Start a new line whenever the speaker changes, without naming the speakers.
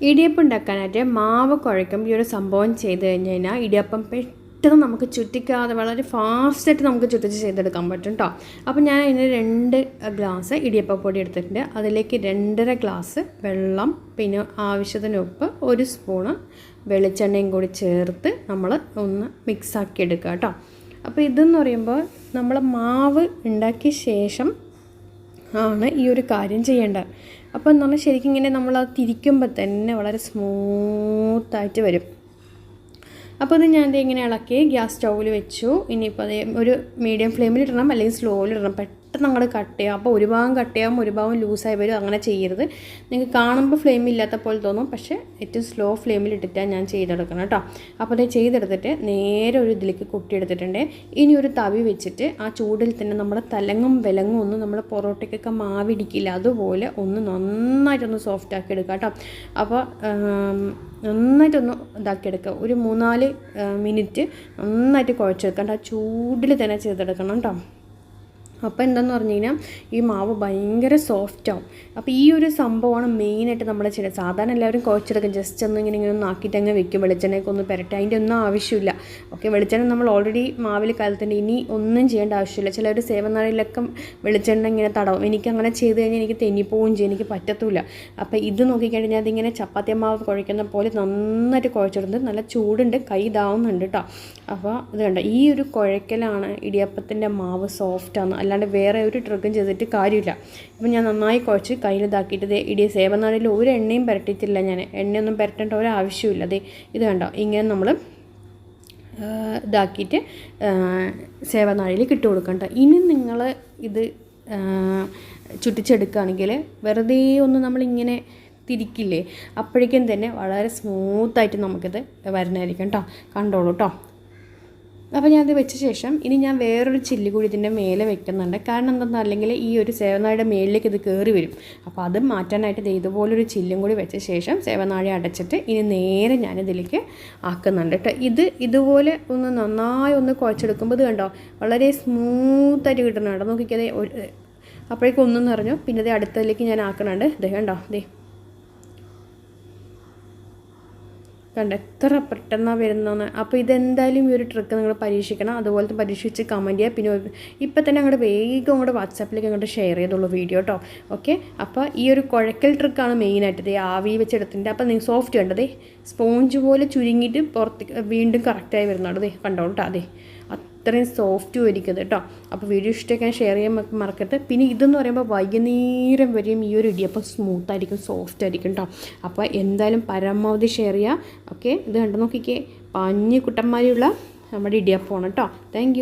ഇടിയപ്പം ഉണ്ടാക്കാനായിട്ട് മാവ് കുഴക്കുമ്പോൾ ഈ ഒരു സംഭവം ചെയ്ത് കഴിഞ്ഞ് കഴിഞ്ഞാൽ ഇടിയപ്പം പെട്ടെന്ന് നമുക്ക് ചുറ്റിക്കാതെ വളരെ ഫാസ്റ്റായിട്ട് നമുക്ക് ചുറ്റിച്ച് ചെയ്തെടുക്കാൻ പറ്റും കേട്ടോ അപ്പോൾ ഞാൻ അതിന് രണ്ട് ഗ്ലാസ് ഇടിയപ്പപ്പൊടി എടുത്തിട്ടുണ്ട്. അതിലേക്ക് രണ്ടര ഗ്ലാസ് വെള്ളം പിന്നെ ആവശ്യത്തിന് ഉപ്പ് ഒരു സ്പൂണ് വെളിച്ചെണ്ണയും കൂടി ചേർത്ത് നമ്മൾ ഒന്ന് മിക്സാക്കി എടുക്കുക കേട്ടോ അപ്പോൾ ഇതെന്ന് പറയുമ്പോൾ നമ്മൾ മാവ് ഉണ്ടാക്കിയ ശേഷം ആണ് ഈ ഒരു കാര്യം ചെയ്യേണ്ടത്. അപ്പോൾ എന്ന് പറഞ്ഞാൽ ശരിക്കും ഇങ്ങനെ നമ്മൾ അത് തിരിക്കുമ്പോൾ തന്നെ വളരെ സ്മൂത്തായിട്ട് വരും. അപ്പോൾ അത് ഞാൻ ഇങ്ങനെ ഇളക്കി ഗ്യാസ് സ്റ്റൗവിൽ വെച്ചു. ഇനിയിപ്പോൾ അത് ഒരു മീഡിയം ഫ്ലെയിമിൽ ഇടണം അല്ലെങ്കിൽ സ്ലോയിൽ ഇടണം. പെട്ടെന്ന് അങ്ങോട്ട് കട്ട് ചെയ്യാം. അപ്പോൾ ഒരു ഭാഗം കട്ട് ചെയ്യാം ഒരു ഭാഗം ലൂസായി വരും അങ്ങനെ ചെയ്യരുത്. നിങ്ങൾക്ക് കാണുമ്പോൾ ഫ്ലെയിം ഇല്ലാത്ത പോലെ തോന്നും പക്ഷേ ഏറ്റവും സ്ലോ ഫ്ലെയിമിൽ ഇട്ടിട്ടാണ് ഞാൻ ചെയ്തെടുക്കണം കേട്ടോ അപ്പോൾ അത് ചെയ്തെടുത്തിട്ട് നേരെ ഒരു ഇതിലേക്ക് കൊട്ടിയെടുത്തിട്ടുണ്ട്. ഇനി ഒരു തവി വെച്ചിട്ട് ആ ചൂടിൽ തന്നെ നമ്മുടെ തലങ്ങും വിലങ്ങും ഒന്നും നമ്മുടെ പൊറോട്ടയ്ക്കൊക്കെ മാവിടിക്കില്ല. അതുപോലെ ഒന്ന് നന്നായിട്ടൊന്ന് സോഫ്റ്റ് ആക്കി എടുക്കുക കേട്ടോ അപ്പോൾ നന്നായിട്ടൊന്ന് ഇതാക്കിയെടുക്കുക ഒരു മൂന്നാൽ മിനിറ്റ് നന്നായിട്ട് കുഴച്ചെടുക്കണ്ട ആ ചൂടിൽ തന്നെ ചെയ്തെടുക്കണം കേട്ടോ അപ്പോൾ എന്താണെന്ന് പറഞ്ഞു കഴിഞ്ഞാൽ ഈ മാവ് ഭയങ്കര സോഫ്റ്റ് ആവും. അപ്പോൾ ഈ ഒരു സംഭവമാണ് മെയിനായിട്ട് നമ്മൾ ചെയ്യുന്നത് സാധാരണ എല്ലാവരും കുഴച്ചെടുക്കും. ജസ്റ്റ് ഒന്ന് ഇങ്ങനെ ഇങ്ങനെ ഒന്ന് ആക്കിയിട്ട് അങ്ങ് വെക്കും. വെളിച്ചെണ്ണയൊക്കെ ഒന്ന് പുരട്ടെ. അതിന്റെ ഒന്നും ആവശ്യമില്ല. ഓക്കെ വെളിച്ചെണ്ണ നമ്മൾ ഓൾറെഡി മാവിൽ കലത്തിന്റെ ഇനി ഒന്നും ചെയ്യേണ്ട ആവശ്യമില്ല. ചിലർ സേവനാളിലൊക്കെ വെളിച്ചെണ്ണ ഇങ്ങനെ തടവും. എനിക്ക് അങ്ങനെ ചെയ്ത് കഴിഞ്ഞാൽ എനിക്ക് തെന്നിപ്പോവും ചെയ്യും. എനിക്ക് പറ്റത്തില്ല. അപ്പോൾ ഇത് നോക്കിക്കഴിഞ്ഞാൽ അതിങ്ങനെ ചപ്പാത്തി മാവ് കുഴക്കുന്ന പോലെ നന്നായിട്ട് കുഴച്ചെടുത്ത് നല്ല ചൂടുണ്ട്. കൈ ഇതാവുന്നുണ്ട് കേട്ടോ അപ്പോൾ ഇത് കണ്ടോ? ഈ ഒരു കുഴക്കലാണ് ഇടിയപ്പത്തിന്റെ മാവ് സോഫ്റ്റാണ് അല്ലാണ്ട് വേറെ ഒരു ട്രിക്കും ചെയ്തിട്ട് കാര്യമില്ല. ഇപ്പം ഞാൻ നന്നായി കുഴച്ച് കയ്യിൽ ഇതാക്കിയിട്ട് ഇത് ഇടി സേവനാടിൽ ഒരു എണ്ണയും പുരട്ടിയിട്ടില്ല ഞാൻ. എണ്ണയൊന്നും പുരട്ടേണ്ട ഒരു ആവശ്യമില്ല അതെ ഇത് കണ്ടോ? ഇങ്ങനെ നമ്മൾ ഇതാക്കിയിട്ട് സേവനാഴിയിൽ കിട്ടു കൊടുക്കണ്ട ഇനി നിങ്ങൾ ഇത് ചുറ്റിച്ചെടുക്കുകയാണെങ്കിൽ വെറുതെ ഒന്ന് നമ്മളിങ്ങനെ തിരിക്കില്ലേ? അപ്പോഴേക്കും തന്നെ വളരെ സ്മൂത്തായിട്ട് നമുക്കിത് വരണമായിരിക്കും കേട്ടോ. കണ്ടോളൂ കേട്ടോ. അപ്പോൾ ഞാനത് വെച്ച ശേഷം ഇനി ഞാൻ വേറൊരു ചില്ലി കൂടി ഇതിന്റെ മേലെ വെക്കുന്നുണ്ട്. കാരണം എന്താണെന്ന് അല്ലെങ്കിൽ ഈ ഒരു സേവനാഴിയുടെ മേളിലേക്ക് ഇത് കയറി വരും. അപ്പോൾ അത് മാറ്റാനായിട്ട് ഇത് ഇതുപോലൊരു ചില്ലും കൂടി വെച്ച ശേഷം സേവനാഴി അടച്ചിട്ട് ഇനി നേരെ ഞാനിതിലേക്ക് ആക്കുന്നുണ്ട് കേട്ടോ. ഇത് ഇതുപോലെ ഒന്ന് നന്നായി ഒന്ന് കുഴച്ചെടുക്കുമ്പോൾ ഇത് കണ്ടോ വളരെ സ്മൂത്തായിട്ട് കിട്ടുന്നുണ്ടോ. കേട്ടോ നോക്കിക്കതേ അപ്പോഴേക്കും ഒന്നും നിറഞ്ഞു. പിന്നെ ഇത് അടുത്തതിലേക്ക് ഞാൻ ആക്കുന്നുണ്ട്. ഇത് കണ്ടോ ദേ. കണ്ട എത്ര പെട്ടെന്നാണ് വരുന്നതെന്ന്. അപ്പോൾ ഇതെന്തായാലും ഈ ഒരു ട്രിക്ക് നിങ്ങൾ പരീക്ഷിക്കണം. അതുപോലത്തെ പരീക്ഷിച്ച് കമന്റ് ചെയ്യുക പിന്നെ ഇപ്പം തന്നെ അങ്ങോട്ട് വേഗം അങ്ങോട്ട് വാട്സാപ്പിലേക്ക് അങ്ങോട്ട് ഷെയർ ചെയ്തുള്ളൂ വീഡിയോ കേട്ടോ ഓക്കെ അപ്പോൾ ഈ ഒരു കുഴക്കൽ ട്രിക്കാണ് മെയിനായിട്ട് ആവി വെച്ചെടുത്തിട്ടുണ്ട് അപ്പോൾ നിങ്ങൾ സോഫ്റ്റ് കണ്ടതേ സ്പോഞ്ച് പോലെ ചുരുങ്ങിയിട്ട് പുറത്ത് വീണ്ടും കറക്റ്റായി വരുന്നുണ്ട് അതെ കണ്ടോ കേട്ടോ അതെ അത്രയും സോഫ്റ്റും ഇരിക്കുന്നത് കേട്ടോ അപ്പോൾ വീഡിയോ ഇഷ്ടമൊക്കെ ഷെയർ ചെയ്യാൻ മറക്കരുത്. പിന്നെ ഇതെന്ന് പറയുമ്പോൾ വൈകുന്നേരം വരെയും ഈ ഒരു ഇടിയപ്പം സ്മൂത്ത് ആയിരിക്കും സോഫ്റ്റ് ആയിരിക്കും കേട്ടോ അപ്പോൾ എന്തായാലും പരമാവധി ഷെയർ ചെയ്യുക ഓക്കെ ഇത് കണ്ടു നോക്കിക്കേ. പഞ്ഞി കുട്ടന്മാരെയുള്ള നമ്മുടെ ഇടിയപ്പമാണ് കേട്ടോ താങ്ക്